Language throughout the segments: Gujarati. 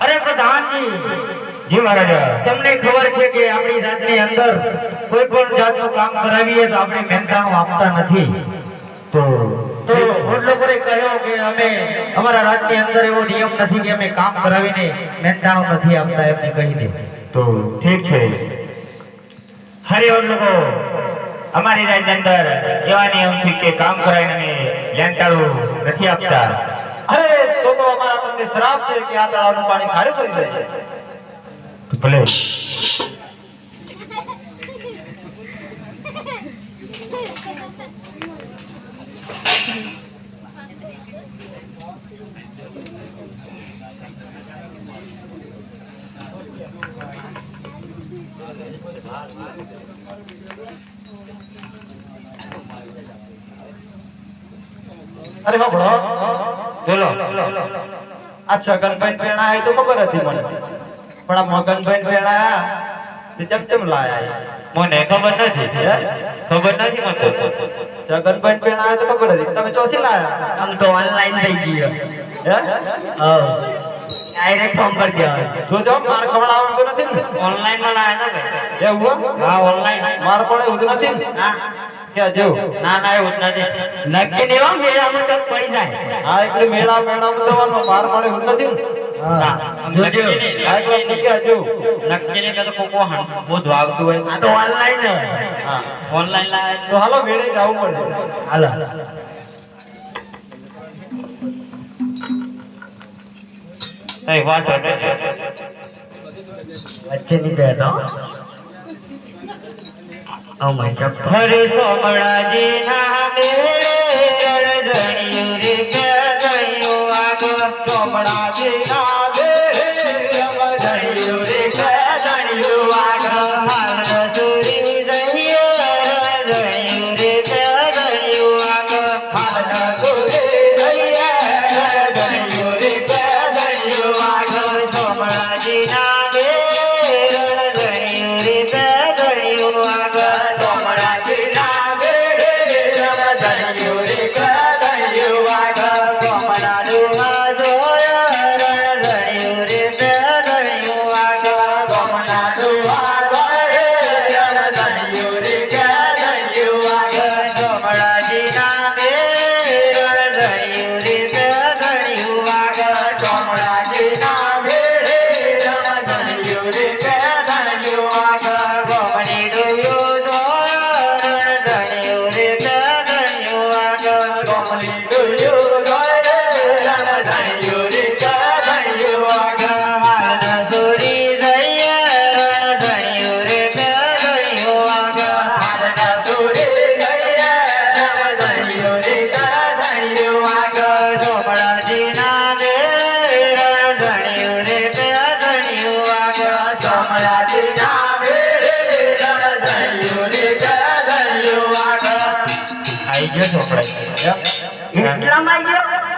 અરે પ્રધાનજી. જી મહારાજ. તમને ખબર છે કે આપણી જાતની અંદર કોઈ પણ જાતનું કામ કરાવીએ તો આપણે મહેનતાણું આપતા નથી. તો તો ભોજ લોકોએ કહ્યું કે અમે અમારા રાજની અંદર એવો નિયમ નથી કે અમે કામ કરાવીને મહેનતાણું નથી આપતા એમને કહી દે. તો ઠીક છે. હરિઓમ લોકો અમારી રાજ્ય અંદર એવા નિયમ છે કે કામ કરાવીને નથી આપતા. અરે તો અમારા તમને શ્રાપ છે કે આ તળાવનું પાણી ખારું કરી દે ભલે. અરે બાપડો બોલો આ છગનભાઈ પેણા એ તો ખબર હતી મને. પણ આ મગનભાઈ પેણા તે ચમ ચમ લાયા. મને ખબર નથી. ખબર નથી મને. છગનભાઈ પેણા એ તો ખબર હતી. તમે ચોથી લાયા. આમ તો ઓનલાઈન થઈ ગયો. હે? ડાયરેક્ટ ફોન પર ગયા. જોજો માર ખવડ આવડતું નથી ને. ઓનલાઈનમાં લાયા ને એવું હા? ઓનલાઈન માર પણ એવું નથી ને. જેવું ના ના એવું નથી. નક્કી મેળામાં તો પડી જાય. હા એટલે મેળા મેળામાં જવાનું માર પણ એવું જ નથી ને હા જોજો હા એટલે નક્કી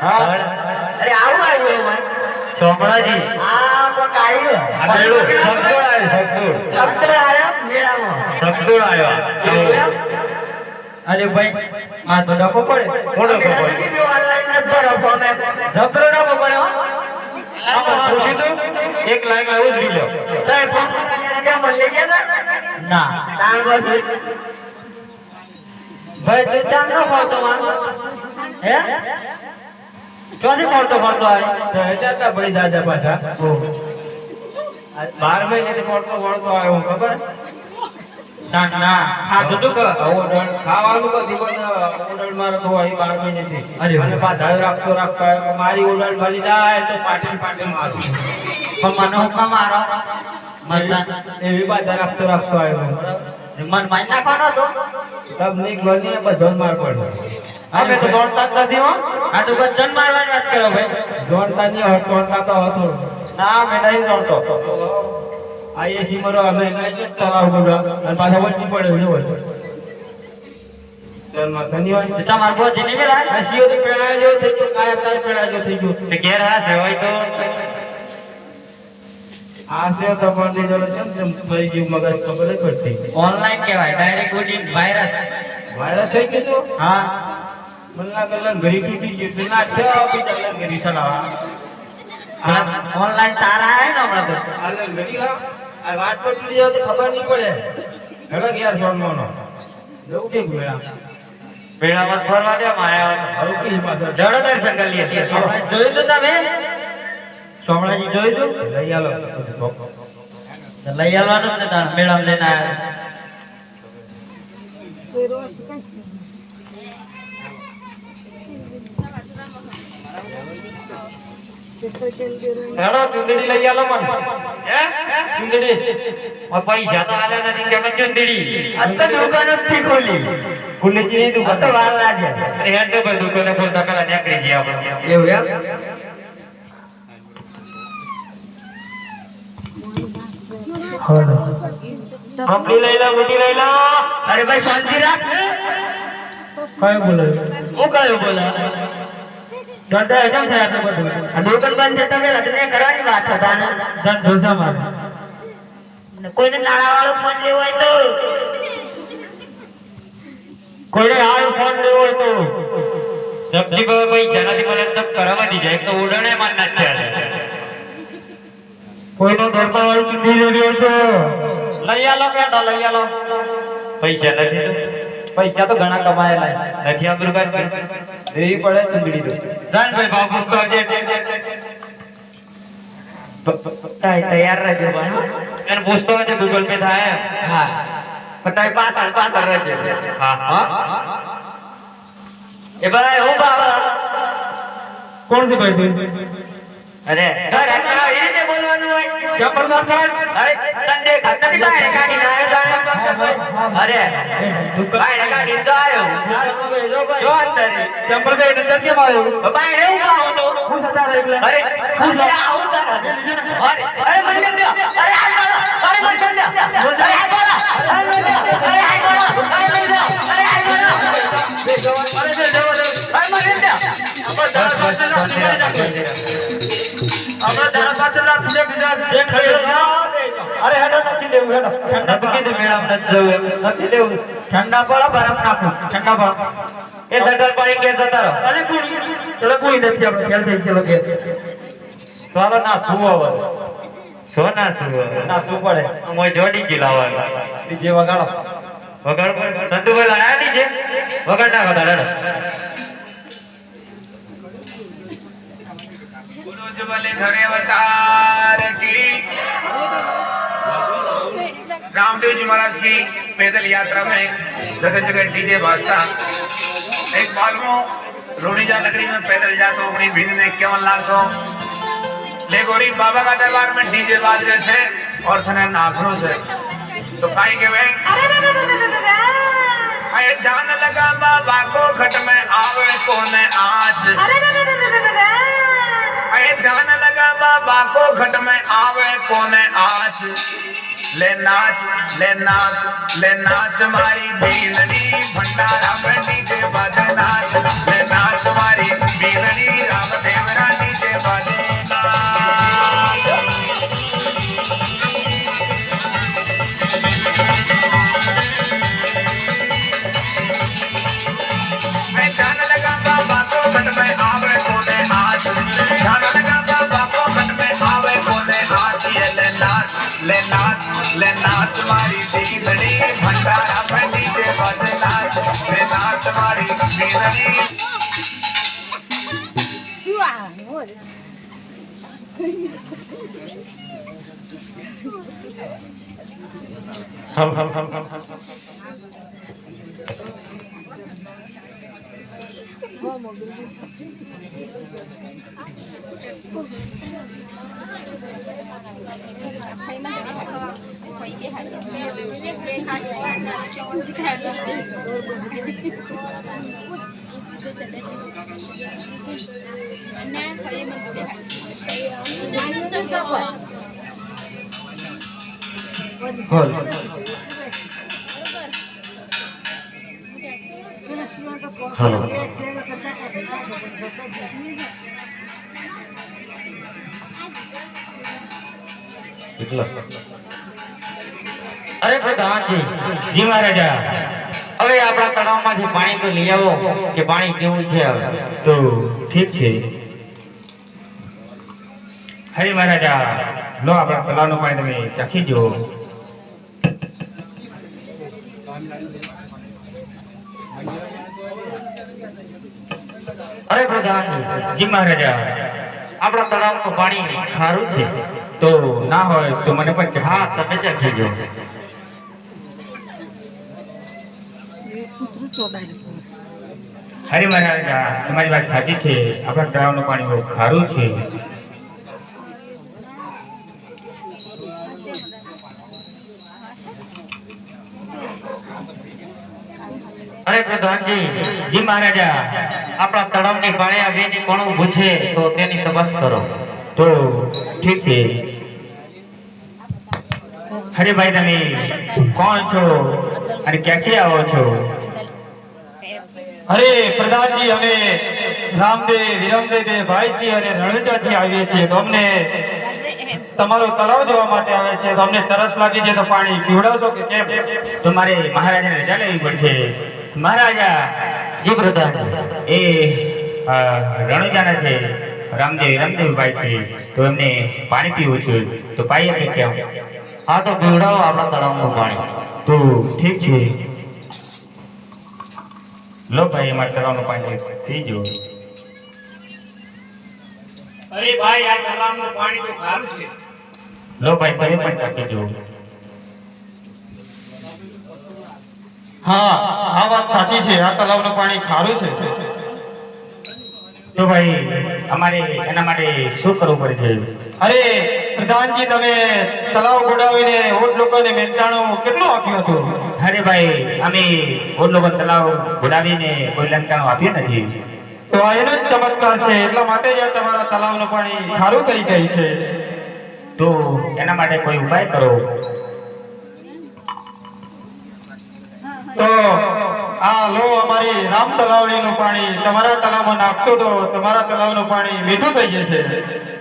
હા? અરે આવું આવ્યું ચોપડાજી. આ કોક આવ્યું આ પેલું સગદોળ આવ્યું. સગદોળ આવ્યો મેળામાં. સગદોળ આવ્યા. અરે ભાઈ આ તો ડકો પડે. કોનો ડકો પડે? ન જબરો પડે હો? એક લાઈન આવું જ લીધો. ના. ભાઈ તું ચાંદ ન માન હે? ચોથી ફરતો ફરતો આવી ચાલતા પડી દાદા પાછા. બાર મહિને પડતો વળતો આવ્યો ખબર? ના ના. હા તો તું ખાવાનું તો દિવસ તો અહીં બાર મહિને થી અરે વાહ. પાછા રાખતો રાખતો આવ્યો. મારી ઉડાડ ભરી જાય તો પાટણ પાટીલ મારું. પણ મને હુકમ મારો મન એવી પાછા રાખતો રાખતો આવ્યો. મન માઈ નાખવાનો હતો? તબ નીક બની બધો જ માર પડ અમે તો દોડતા જ નથી હો. આ તો બધાને મારવાની વાત કરો ભાઈ. દોડતા નહીં હોય દોડતા તો હતો ના મે નહીં દોડતો. આઈએ સીમરો અમે ગાય તળાવ ગોડા અને પાછા વચ્ચે પડે જો ધની હોય તમારે બહુ જીની તો થઈ ગયો કાયા તાર જેવો થઈ ગયો. ઘેર હા હોય તો. આ છે તો પણ ની જોડે કેમ કેમ ફરી ગયું મગજ ખબર જ પડતી ઓનલાઈન કહેવાય ડાયરેક્ટ ઉડી વાયરસ વાયરસ થઈ ગયો હા. મનના કલર ઘરી તૂટી ગયું તો ના છે આપી કલર ઘરી ચલાવવા ઓનલાઈન તારા આય ને હમણાં તો. અલગ ઘરી આ વાત પર ચડી જાવ તો ખબર નહીં પડે. હેડો ગયા સોનમોનો જવું કે મેળા પેલામાં ફરવા દે માયા હરુકી હિમાચલ જડો દર્શન કરી લીધી જોયું તો તમે? સોમણાજી જોયું તું લઈ આલો લઈ આવવાનું જ ને તાર મેળામાં લઈને આયા હેડો ચૂંદડી લઈ આલો મને હે ચૂંદડી ઓ પૈસા તો આલે નથી કે ચુંદડી આજ તો દુકાન જ થી ખોલી ખુલ્લી જ નહીં દુકાન તો વાર લાગે અરે હેડ તો ભાઈ દુકાને ખોલતા પેલા નીકળી ગયા આપણે એવું એમ કંપની લઈ લો બુટી લઈ લો. અરે ભાઈ શાંતિ રાખ. કયો બોલે હું કયો બોલે? દાદા કેમ થાય આટલું બધું દુકાન બંધ છે તમે લગ્ન કરવાની વાત હતા ને ધન ધોસા કોઈને નાણા વાળો ફોન લેવો હોય તો? કોઈને હાલ ફોન લેવો હોય તો? સબ્જી પર પૈસા મને તો કરવા દીધા એક તો ઉડાણે માન ના છે. કોઈનો ધર્મ વાળું નથી રહ્યો છે લઈ આલો બેટા લઈ આલો. પૈસા નથી પૈસા તો ઘણા કમાયેલા નથી આ કાઢ દેવી પડે ચૂંટણી તો. જાન ભાઈ બાપુ તો જે તૈયાર રહેજો ભાઈ એને પૂછતો હોય ગૂગલ પે થાય હા. પતાઈ પાસ હાલ પાસ રહેજો. હા. હા. એ ભાઈ હું બાબા કોણ છે ભાઈ અરે હોય જબરદસ્ત અરે સંજય ખાતરી ભાઈ ગાડી ના આવ્યો અરે ભાઈ ગાડી તો આવ્યો જો અંદર જબરદસ્ત અંદર કેમ આવ્યો ભાઈ એવું કામ હતો હું સતા રહી અરે હું આવું અરે અરે મને દે અરે આ બોલો અરે મને દે અરે આ બોલો અરે મને દે અરે આ બોલો અરે મને દે અરે આ બોલો અરે દે દે અરે મને દે અરે તારા પાસે અરે હેડો નથી લેવું હેડો. ઠંડા કીધું મેળામાં નથી જવું નથી લેવું. ઠંડા પડો બરફ નાખો. ઠંડા પડો એ સટર પાણી કે જતા રહો. અરે કોઈ ચલો કોઈ નથી આપણે ખેલ થઈ ચલો કે તો ના શું હવે? સોના શું ના શું પડે? મોય જોડી ગઈ લાવવા બીજે વગાડો. વગર સંતુભાઈ લાયા નીચે વગર ના उज्जवल घरे अवतार की रामदेव जी महाराज की पैदल यात्रा में जगह जगह डीजे बाजता एक बालमो रोडीजा नगरी में पैदल जातो अपनी भीड़ में केवल लागतो ले गोरी बाबा का दरबार में डीजे बाज रहे थे और सने नाखरों से तो काई के वे अरे जान लगा बाबा को खट में आवे कोने आज ભાઈ ધ્યાન લગાવા બાકો ઘટ મે આવે કોને આજ લે નાચ લે નાચ લે નાચ મારી બીનડી ભંડારા બેટી જે બાજે નાચ લે નાચ મારી બીનડી રામ દેવરા જે બાજે લે નાથ મારી દીધડી ભંડારા ભંડી જે વજે નાથ લે નાથ મારી દીધડી હમ હમ હમ હમ હમ. Anne. Hello. અરે પ્રધાનજી જી મહારાજા. હવે આપણા તળાવમાંથી પાણી તો લઈ આવો કે પાણી કેવું છે હવે? તો ઠીક છે. હરે મહારાજા લો આપણા તલાવનું પાણી તમે ચાખી જુઓ અરે પ્રધાન જી મહારાજા આપણા તળાવનું પાણી ખારું છે તો ના હોય તો મને પણ હા તમે ચાખીજો હરે મહારાજા તમારી વાત સાચી છે. આપણા તળાવનું પાણી બહુ ખારું છે અરે પ્રધાનજી જી મહારાજા આપણા તળાવની પાણી આ બેની કોણ ઉભું છે તો તેની તપાસ કરો. તો ઠીક છે. હરે ભાઈ તમે કોણ છો? અને ક્યાંથી આવો છો? અરે પ્રધાનજી અમે રામદેવ વિરમદેવ ભાઈજી અને રણુજાથી આવીએ છીએ. તો અમને તમારો તળાવ જોવા માટે આવે છે. તો અમને તરસ લાગી છે. તો પાણી પીવડાવશો કે કેમ? તો મારે મહારાજાને રજા લેવી પડશે. મહારાજા જી એ રણુજાના છે રામદેવ રામદેવભાઈ છે તો એમને પાણી પીવું છે. તો પાઈએ કે કેમ હા તો પીવડાવો આપણા તળાવનું પાણી. તો ઠીક છે. લો ભાઈ અમારા તળાવનું પાણી જુઓ અરે ભાઈ આ તળાવનું પાણી તો સારું છે. લો ભાઈ તમે પણ ચાખી જુઓ હા આ વાત સાચી છે. આ તળાવનું પાણી ખારું છે. તો ભાઈ અમારે એના માટે શું કરવું પડે છે? અરે પ્રધાનજી તમે તળાવ ગોડાવીને ઓટ લોકોને મહેનતાણું કેટલું આપ્યું હતું? અરે ભાઈ અમે ઓટ લોકો તલાવ ગોડાવીને કોઈ લંકાણું આપ્યું નથી. તો આ એનો જ ચમત્કાર છે. એટલા માટે જ તમારા તળાવનું પાણી ખારું થઈ ગયું છે. તો એના માટે કોઈ ઉપાય કરો. તો આ લો અમારી રામ તલાવડીનું પાણી. તમારા તળાવમાં નાખશો તો તમારા તળાવનું પાણી મીઠું થઈ જશે.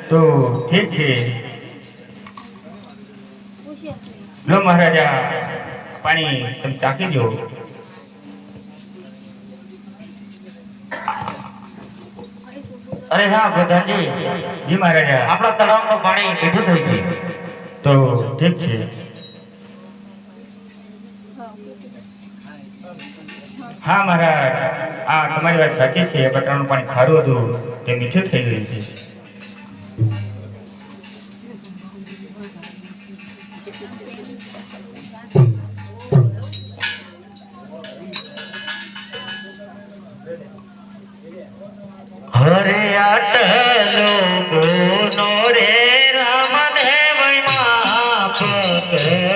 તો ઠીક છે. લો મહારાજા, પાણી તમે ચાખી દો. અરે હા, પ્રધાનજી. જી મહારાજા, આપણા તળાવનું પાણી મીઠું થઈ ગયું. તો ઠીક છે. હા મહારાજ, આ તમારી વાત સાચી છે બટાણાનું પાણી ખારું હતું, તે મીઠું થઈ ગયું છે. હરે આટલો ગુનો રે રામને માફ કરો